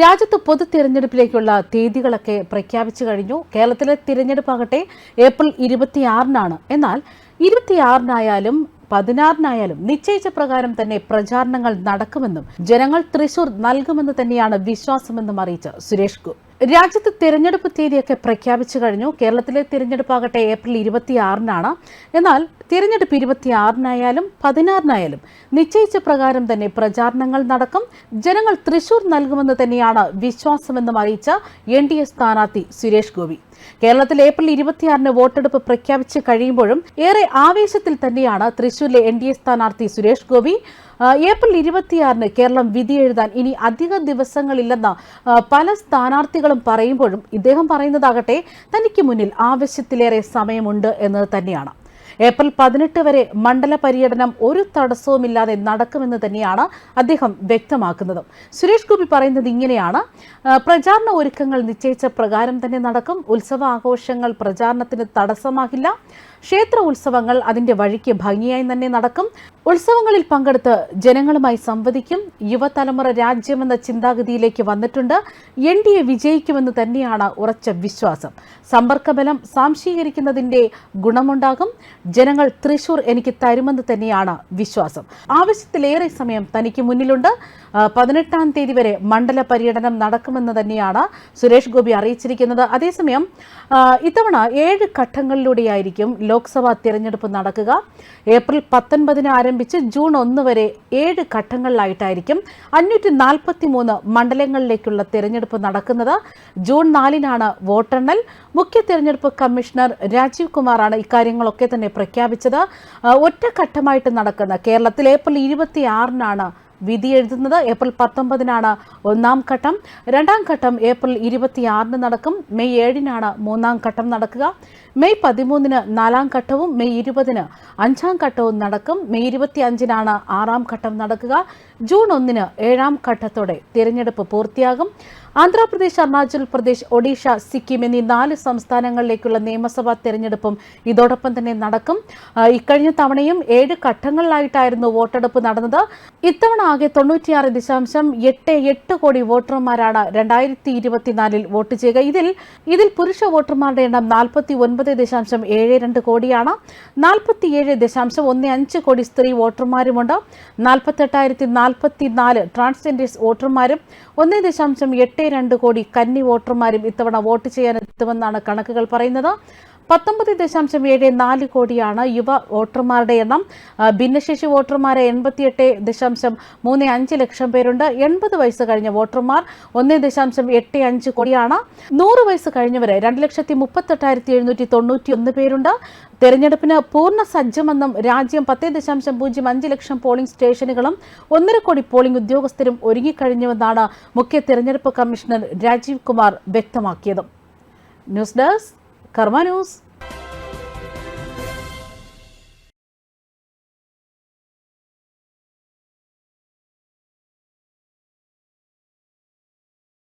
രാജ്യത്ത് പൊതു തിരഞ്ഞെടുപ്പിലേക്കുള്ള തീയതികളൊക്കെ പ്രഖ്യാപിച്ചു കഴിഞ്ഞു. കേരളത്തിലെ തിരഞ്ഞെടുപ്പാകട്ടെ ഏപ്രിൽ ഇരുപത്തിയാറിനാണ്. എന്നാൽ ഇരുപത്തിയാറിനായാലും പതിനാറിനായാലും നിശ്ചയിച്ച പ്രകാരം തന്നെ പ്രചാരണങ്ങൾ നടക്കുമെന്നും ജനങ്ങൾ തൃശൂർ നൽകുമെന്ന് തന്നെയാണ് വിശ്വാസമെന്നും അറിയിച്ച് സുരേഷ് ഗോപി രാജ്യത്ത് തിരഞ്ഞെടുപ്പ് തീയതിയൊക്കെ പ്രഖ്യാപിച്ചു കഴിഞ്ഞു. കേരളത്തിലെ തിരഞ്ഞെടുപ്പാകട്ടെ ഏപ്രിൽ ഇരുപത്തിയാറിനാണ്. എന്നാൽ തിരഞ്ഞെടുപ്പ് ഇരുപത്തിയാറിനായാലും പതിനാറിനായാലും നിശ്ചയിച്ച പ്രകാരം തന്നെ പ്രചാരണങ്ങൾ നടക്കും. ജനങ്ങൾ തൃശൂർ നൽകുമെന്ന് തന്നെയാണ് വിശ്വാസമെന്നും അറിയിച്ച എൻ ഡി എ സ്ഥാനാർത്ഥി സുരേഷ് ഗോപി. കേരളത്തിൽ ഏപ്രിൽ ഇരുപത്തിയാറിന് വോട്ടെടുപ്പ് പ്രഖ്യാപിച്ച് കഴിയുമ്പോഴും ഏറെ ആവേശത്തിൽ തന്നെയാണ് തൃശൂരിലെ എൻ ഡി എ സ്ഥാനാർത്ഥി സുരേഷ് ഗോപി. ഏപ്രിൽ ഇരുപത്തിയാറിന് കേരളം വിധി എഴുതാൻ ഇനി അധിക ദിവസങ്ങളില്ലെന്ന് പല പല സ്ഥാനാർത്ഥികളും പറയുമ്പോഴും ഇദ്ദേഹം പറയുന്നതാകട്ടെ തനിക്ക് മുന്നിൽ ആവശ്യത്തിലേറെ സമയമുണ്ട് എന്നത് തന്നെയാണ്. ഏപ്രിൽ പതിനെട്ട് വരെ മണ്ഡല പര്യടനം ഒരു തടസ്സവുമില്ലാതെ നടക്കുമെന്ന് തന്നെയാണ് അദ്ദേഹം വ്യക്തമാക്കുന്നത്. സുരേഷ് ഗോപി പറയുന്നത് ഇങ്ങനെയാണ്. പ്രചാരണ ഒരുക്കങ്ങൾ നിശ്ചയിച്ച പ്രകാരം തന്നെ നടക്കും. ഉത്സവ ആഘോഷങ്ങൾ പ്രചാരണത്തിന് തടസ്സമാകില്ല. ക്ഷേത്ര ഉത്സവങ്ങൾ അതിന്റെ വഴിക്ക് ഭംഗിയായി തന്നെ നടക്കും. ഉത്സവങ്ങളിൽ പങ്കെടുത്ത് ജനങ്ങളുമായി സംവദിക്കും. യുവതലമുറ രാജ്യമെന്ന ചിന്താഗതിയിലേക്ക് വന്നിട്ടുണ്ട്. എൻ ഡി എ വിജയിക്കുമെന്ന് തന്നെയാണ് ഉറച്ച വിശ്വാസം. സമ്പർക്കബലം സാംശീകരിക്കുന്നതിന്റെ ഗുണമുണ്ടാകും. ജനങ്ങൾ തൃശൂർ എനിക്ക് തരുമെന്ന് തന്നെയാണ് വിശ്വാസം. ആവശ്യത്തിലേറെ സമയം തനിക്ക് മുന്നിലുണ്ട്. പതിനെട്ടാം തീയതി വരെ മണ്ഡല പര്യടനം നടക്കുമെന്ന് തന്നെയാണ് സുരേഷ് ഗോപി അറിയിച്ചിരിക്കുന്നത്. അതേസമയം ഇത്തവണ ഏഴ് ഘട്ടങ്ങളിലൂടെയായിരിക്കും ലോക്സഭാ തിരഞ്ഞെടുപ്പ് നടക്കുക. ഏപ്രിൽ പത്തൊൻപതിന് ആരംഭിച്ച് ജൂൺ ഒന്ന് വരെ ഏഴ് ഘട്ടങ്ങളിലായിട്ടായിരിക്കും അഞ്ഞൂറ്റി നാൽപ്പത്തി മൂന്ന് മണ്ഡലങ്ങളിലേക്കുള്ള തിരഞ്ഞെടുപ്പ് നടക്കുന്നത്. ജൂൺ നാലിനാണ് വോട്ടെണ്ണൽ. മുഖ്യ തിരഞ്ഞെടുപ്പ് കമ്മീഷണർ രാജീവ് കുമാറാണ് ഇക്കാര്യങ്ങളൊക്കെ തന്നെ പ്രഖ്യാപിച്ചത്. ഒറ്റഘട്ടമായിട്ട് നടക്കുന്ന കേരളത്തിൽ ഏപ്രിൽ ഇരുപത്തി ആറിനാണ് വിധി എഴുതുന്നത്. ഏപ്രിൽ പത്തൊമ്പതിനാണ് ഒന്നാം ഘട്ടം. രണ്ടാം ഘട്ടം ഏപ്രിൽ ഇരുപത്തിയാറിന് നടക്കും. മെയ് ഏഴിനാണ് മൂന്നാം ഘട്ടം നടക്കുക. മെയ് പതിമൂന്നിന് നാലാം ഘട്ടവും മെയ് ഇരുപതിന് അഞ്ചാം ഘട്ടവും നടക്കും. മെയ് ഇരുപത്തി അഞ്ചിനാണ് ആറാം ഘട്ടം നടക്കുക. ജൂൺ ഒന്നിന് ഏഴാം ഘട്ടത്തോടെ തിരഞ്ഞെടുപ്പ് പൂർത്തിയാകും. ആന്ധ്രാപ്രദേശ് അരുണാചൽ പ്രദേശ് ഒഡീഷ സിക്കിം എന്നീ നാല് സംസ്ഥാനങ്ങളിലേക്കുള്ള നിയമസഭാ തെരഞ്ഞെടുപ്പും ഇതോടൊപ്പം തന്നെ നടക്കും. ഇക്കഴിഞ്ഞ തവണയും ഏഴ് ഘട്ടങ്ങളിലായിട്ടായിരുന്നു വോട്ടെടുപ്പ് നടന്നത്. ഇത്തവണ ആകെ തൊണ്ണൂറ്റിയാറ് ദശാംശം എട്ട് എട്ട് കോടി വോട്ടർമാരാണ് രണ്ടായിരത്തി ഇരുപത്തിനാലിൽ വോട്ട് ചെയ്യുക. ഇതിൽ ഇതിൽ പുരുഷ വോട്ടർമാരുടെ എണ്ണം നാൽപ്പത്തി ഒൻപത് ദശാംശം ഏഴ് രണ്ട് കോടിയാണ്. നാൽപ്പത്തിയേഴ് ദശാംശം ഒന്ന് അഞ്ച് കോടി സ്ത്രീ വോട്ടർമാരുമുണ്ട്. നാൽപ്പത്തെട്ടായിരത്തി നാൽപ്പത്തി നാല് ട്രാൻസ്ജെൻഡേഴ്സ് വോട്ടർമാരും ഒന്ന് ദശാംശം എട്ട് രണ്ട് കോടി കന്നി വോട്ടർമാരും ഇത്തവണ വോട്ട് ചെയ്യാൻ എത്തുമെന്നാണ് കണക്കുകൾ പറയുന്നത്. പത്തൊമ്പത് ദശാംശം ഏഴ് നാല് കോടിയാണ് യുവ വോട്ടർമാരുടെ എണ്ണം. ഭിന്നശേഷി വോട്ടർമാരെ എൺപത്തിയെട്ട് ദശാംശം മൂന്ന് അഞ്ച് ലക്ഷം പേരുണ്ട്. എൺപത് വയസ്സ് കഴിഞ്ഞ വോട്ടർമാർ ഒന്ന് ദശാംശം എട്ട് അഞ്ച് കോടിയാണ്. നൂറ് വയസ്സ് കഴിഞ്ഞവരെ രണ്ട് ലക്ഷത്തി മുപ്പത്തെട്ടായിരത്തി എഴുന്നൂറ്റി തൊണ്ണൂറ്റി ഒന്ന് പേരുണ്ട്. തെരഞ്ഞെടുപ്പിന് പൂർണ സജ്ജമെന്നും രാജ്യം പത്ത് ദശാംശം പൂജ്യം അഞ്ച് ലക്ഷം പോളിംഗ് സ്റ്റേഷനുകളും ഒന്നര കോടി പോളിംഗ് ഉദ്യോഗസ്ഥരും ഒരുങ്ങിക്കഴിഞ്ഞുവെന്നാണ് മുഖ്യ തെരഞ്ഞെടുപ്പ് കമ്മീഷണർ രാജീവ് കുമാർ വ്യക്തമാക്കിയത്. ന്യൂസ് ഡെസ്ക് കർമ്മ ന്യൂസ്